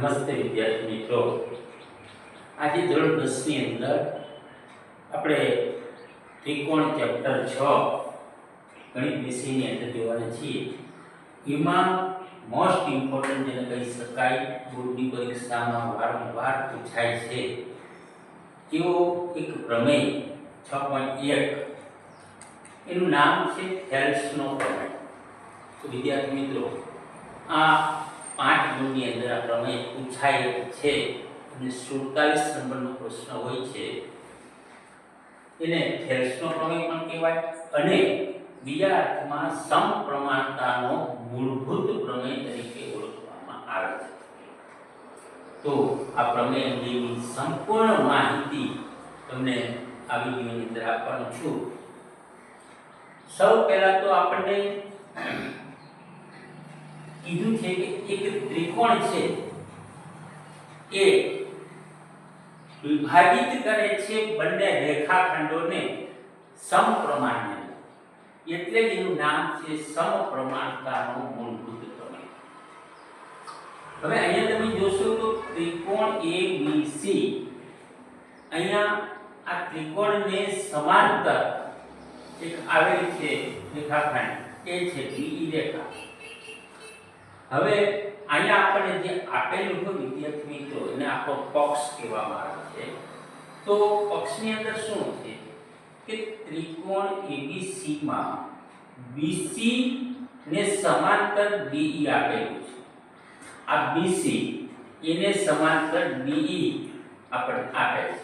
નમસ્તે વિદ્યાર્થી મિત્રો. આજે ધોરણ દસની અંદર આપણે ત્રિકોણ ચેપ્ટર છ ગણિત વિષયની અંદર જોવાના છીએ. એમાં મોસ્ટ ઇમ્પોર્ટન્ટ જેને કહી શકાય બોર્ડની પરીક્ષામાં વારંવાર પૂછાય છે. એવો એક પ્રમેય, છ પોઈન્ટ એક. એનું નામ છે હેલ્સનો પ્રમેય. તો વિદ્યાર્થી મિત્રો, આ પાંચ ગુણની અંદર આ પ્રમેય પૂછાય છે. અને સુડતાલીસ નંબરનો પ્રશ્ન હોય છે. એને થેલ્સનો પ્રમેય પણ કહેવાય અને બીજા અર્થમાં સમપ્રમાણતાનો મૂળભૂત પ્રમેય તરીકે ઓળખવામાં આવે છે. તો આ પ્રમેય અંગેની સંપૂર્ણ માહિતી તમને આ વિડીયોની અંદર આપવાનો છું. સૌ પહેલા તો આપણને કીધું છે કે એક ત્રિકોણ છે. એ વિભાજિત કરે છે બંને રેખાખંડોને સમપ્રમાણને. એટલે એનું નામ છે સમપ્રમાણતાનો મૂળભૂત પ્રમેય હવે અહીંયા તમે જોશો તો ત્રિકોણ ABC અહીંયા આ ત્રિકોણને સમાંતર એક આવેલી છે રેખાખંડ. એ છે DE રેખા. હવે અહીંયા આપણે જે આપેલું હોય વિદ્યાર્થી મિત્રો, એને આપણો પક્ષ કહેવામાં આવે છે. તો પક્ષની અંદર શું છે કે ત્રિકોણ ABC માં BC ને સમાંતર DE આપેલું છે. આ BC એને સમાંતર DE આપણે આપે છે.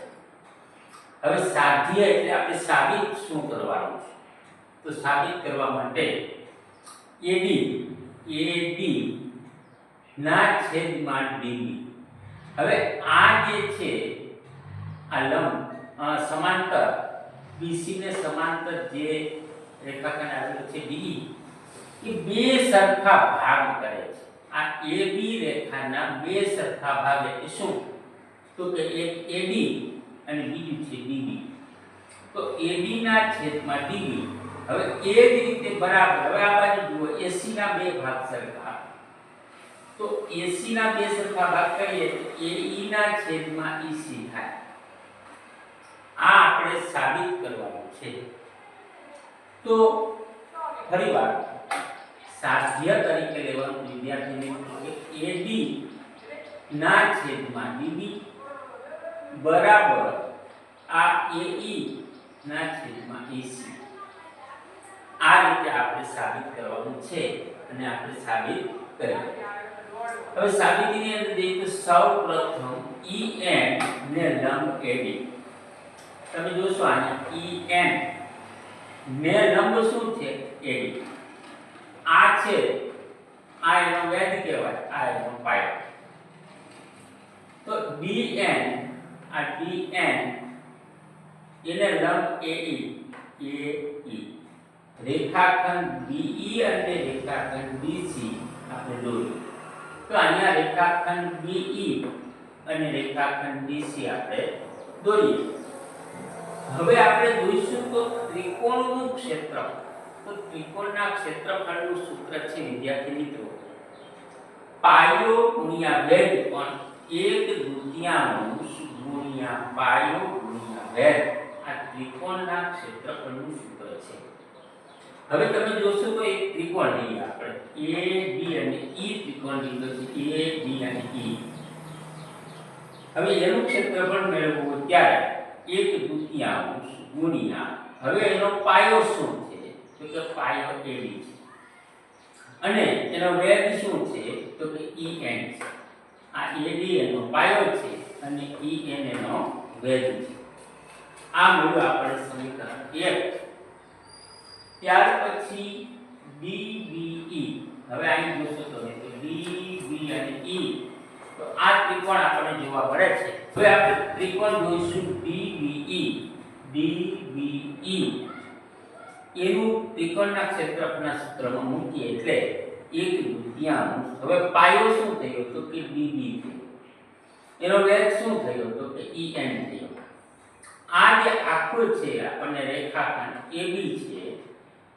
હવે સાધ્ય એટલે આપણે સાબિત શું કરવાનું છે? તો સાબિત કરવા માટે AD AD ના છેદમાં DB હવે આ જે છે, આ લંબ સમાંતર BC ને સમાંતર જે રેખાખંડ આવેલો છે DE એ બે સરખા ભાગ કરે છે. આ AB રેખાના બે સરખા ભાગ એટલે શું? તો કે એક AD અને બીજું છે DB તો AB ના છેદમાં DB હવે એ જ રીતે બરાબર. હવે આ બાજુ જુઓ, AC ના બે ભાગ સરખા. તો AC ના બે સરખા ભાગ કરીએ AE ના છેદમાં EC થાય. આ આપણે સાબિત કરવાનું છે. તો ફરીવાર સાધ્ય તરીકે લેવાનું વિદ્યાર્થી મિત્રો કે AB ના છેદમાં DB બરાબર આ AE ના છેદમાં EC. આ રીતે આપણે સાબિત કરવાનું છે અને આપણે સાબિત કરીએ હવે સાબિતીની અંદર જોઈએ તો સૌ પ્રથમ EN ને લંબ AD તમે જોશો આને EN ને લંબ શું છે? AD આ છે, આ એનો વેધ કહેવાય, આ એનો પાયો. તો BN આ DN એને લંબ AE AE રેખાખંડ BE અને રેખાખંડ BC આપણે દોર્યું તો અહીંયા રેખાખંડ BE અને રેખાખંડ BC આપણે દોરીએ. હવે આપણે જોઈશું તો ત્રિકોણનું ક્ષેત્રફળ તો ત્રિકોણના ક્ષેત્રફળનું સૂત્ર છે, વિદ્યાર્થી મિત્રો. પાયો ગુણ્યા વેધ પણ એક દુત્યાંશ ગુણ્યા પાયો ગુણ્યા વેધ આ ત્રિકોણના ક્ષેત્રફળનું સૂત્ર હવે તમે જોશો તો એક ત્રિકોણ લઈએ આપણે. એ બી અને ઈ ત્રિકોણ લીધો છે એ બી અને ઈ હવે એનું ક્ષેત્રફળ મેળવવું ત્યારે એક દુતિયાંશ ગુણ્યા હવે એનો પાયો શું છે? તો કે પાયો એડી છે. અને એનો વેગ શું છે? તો કે ઈ એન છે. આ AD એનો પાયો છે અને ઈ એન એનો વેગ છે. આ મળ્યું આપણે સમીકરણ 1 ત્યાર પછી DBE હવે અહીં જોશો તમે તો DB અને E તો આ ત્રિકોણ આપણને જોવા મળે છે. હવે આપણે ત્રિકોણ જોઈશું DBE DBE એનું ત્રિકોણના ક્ષેત્રફળના સૂત્રમાં મૂકીએ એટલે એક દુત્યાંશ હવે પાયો શું થયો તો કે DB થયો. એનો વેગ શું થયો તો કે EN થયો. આ જે આખું છે આપણને રેખાખંડ AB છે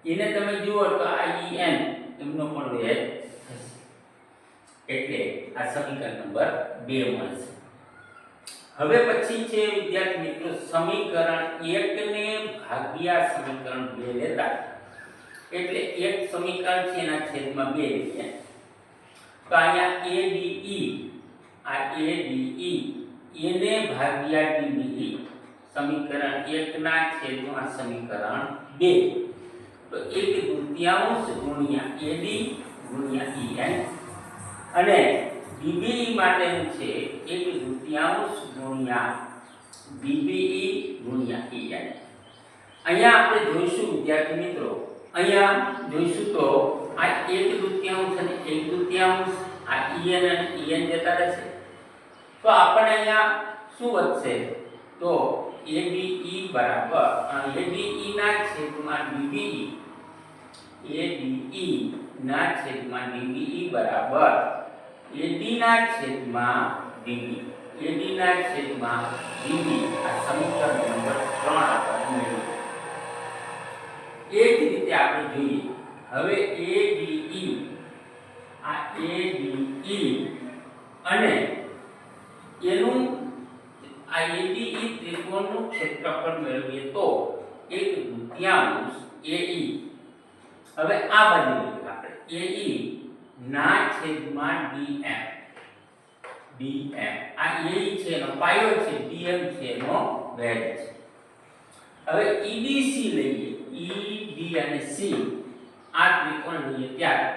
એને તમે જુઓ તો આ EN એમનો પણ વેગ થશે એટલે આ સમીકરણ નંબર બે મળશે. હવે પછી છે વિદ્યાર્થી મિત્રો સમીકરણ 1 ને ભાગ્યા સમીકરણ બે લેતા એટલે એક સમીકરણ છે એના છેદમાં બે લઈએ. તો અહીંયા એ ડી ઈ આ એ ડી એને ભાગ્યા ડીબી સમીકરણ 1 ના છેદમાં સમીકરણ બે. તો એક તૃતીયાંશ ગુણ્યા બી, ગુણ્યા EN અને DBE માટેનું છે? એક તૃતીયાંશ ગુણ્યા DBE ગુણ્યા EN અહીંયા આપણે જોઈશું, વિદ્યાર્થી મિત્રો, અહીંયા જોઈશું તો આ એક તૃતીયાંશ અને એક તૃતીયાંશ આ EN અને EN જતા રહેશે. તો આપણને અહીંયા શું વધશે? તો ADE બરાબર ADE ના છેદમાં DBE ADE ના છેદમાં DBE બરાબર AD ના છેદમાં DB AD ના છેદમાં DB આ સમીકરણ નંબર 3 આપણે મેળવ્યું એ જ રીતે આપણે જોઈએ હવે ADE આ ADE અને એનું આ ADE ત્રિકોણનું ક્ષેત્રફળ મેળવીએ તો એક તૃતીયાંશ AE હવે આ બાજુ આપણે. AE ના છેદમાં dm dm આ AE છે એનો પાયો છે dm છે એનો વેગ છે. હવે EDC લઈએ. ED અને C આ ત્રિકોણ લઈએ ત્યારે.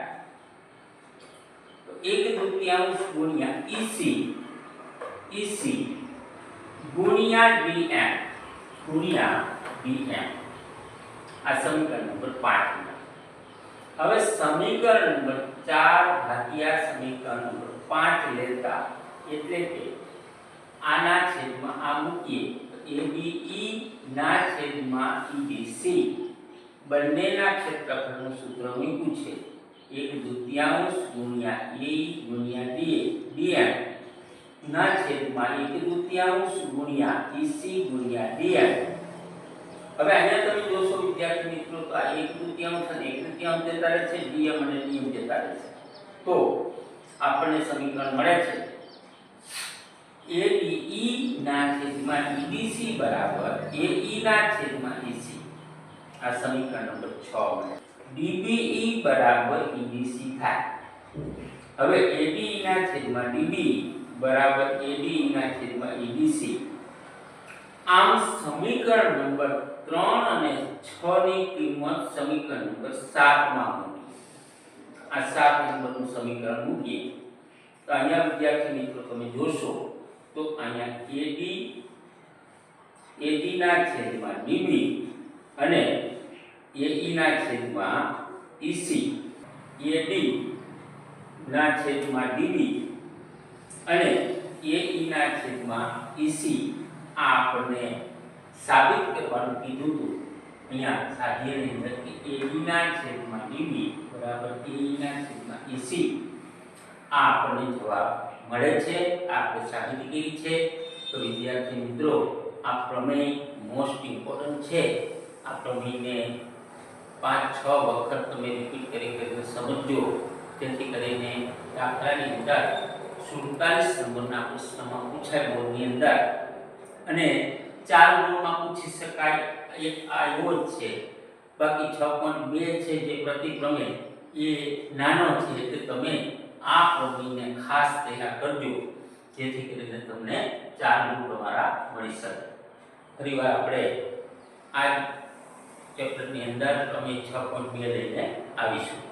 એક તૃતીયાંશ ગુણ્યા EC EC ગુણ્યા dm ગુણ્યા dm આ સમીકરણ નંબર 5 હવે સમીકરણ નંબર 4 ભાગ્યા સમીકરણ નંબર 5 લેતા એટલે કે આના છેદમાં આ મૂકીએ ABE ના છેદમાં EBC બંનેના ક્ષેત્રફળનું સૂત્ર મૂક્યું છે એક દુત્યાંશ ગુણ્યા એ ગુણ્યા DA ડીએમ. ના છેદમાં એક દુત્યાંશ ગુણ્યા ઈસી ગુણ્યા ડીએમ હવે અહીંયા તમે જોશો, વિદ્યાર્થી મિત્રો, તો આ એક તૃતીયાંશ અને એક તૃતીયાંશ જતા રહે છે, ડીએમ અને ડીએમ જતા રહે છે. તો આપણને સમીકરણ મળે છે. ADE ના છેદમાં EDC બરાબર AE ના છેદમાં EC આ સમીકરણ નંબર 6 મળે. DBE બરાબર EDC થાય. હવે ADE ના છેદમાં DBE બરાબર AB ના છેદમાં ABC આમ સમીકરણ નંબર 3 અને 6 ની કિંમત સમીકરણ નંબર 7 માં મૂકી આ 7 નંબરનું સમીકરણ મૂકીએ. તો અહીંયા વિદ્યાર્થી મિત્રો તમે જોશો, તો અહીંયા AD AD ના છેદમાં DB અને AE ના છેદમાં EC AD ના છેદમાં DB અને AE ના છેદમાં EC આ આપણને સાબિત કરવાનું કીધું હતું. અહીંયા સાધ્યની અંદર કે AD ના છેદમાં DB બરાબર AE ના છેદમાં EC આ આપણને જવાબ મળે છે. આપણે સાબિત કરી છે? તો વિદ્યાર્થી મિત્રો, આ પ્રમેય મોસ્ટ ઇમ્પોર્ટન્ટ છે. આ પ્રમેયને પાંચ, છ વખત તમે રિપીટ કરી કરીને સમજો. જેથી કરીને દાખલાની અંદર સુડતાલીસ નંબરના પ્રશ્નમાં પૂછાય બોર્ડની અંદર. અને ચાર ગુણમાં પૂછી શકાય એક આ એવો જ છે. બાકી છ પોઈન્ટ બે છે જે પ્રતિક્રમે એ નાનો છે એટલે તમે આ પ્રમેયને ખાસ તૈયાર કરજો, જેથી કરીને તમને ચાર ગુણ તમારા મળી શકે. ફરીવાર આપણે આ ચેપ્ટરની અંદર પ્રમેય છ પોઈન્ટ બે લઈને આવીશું.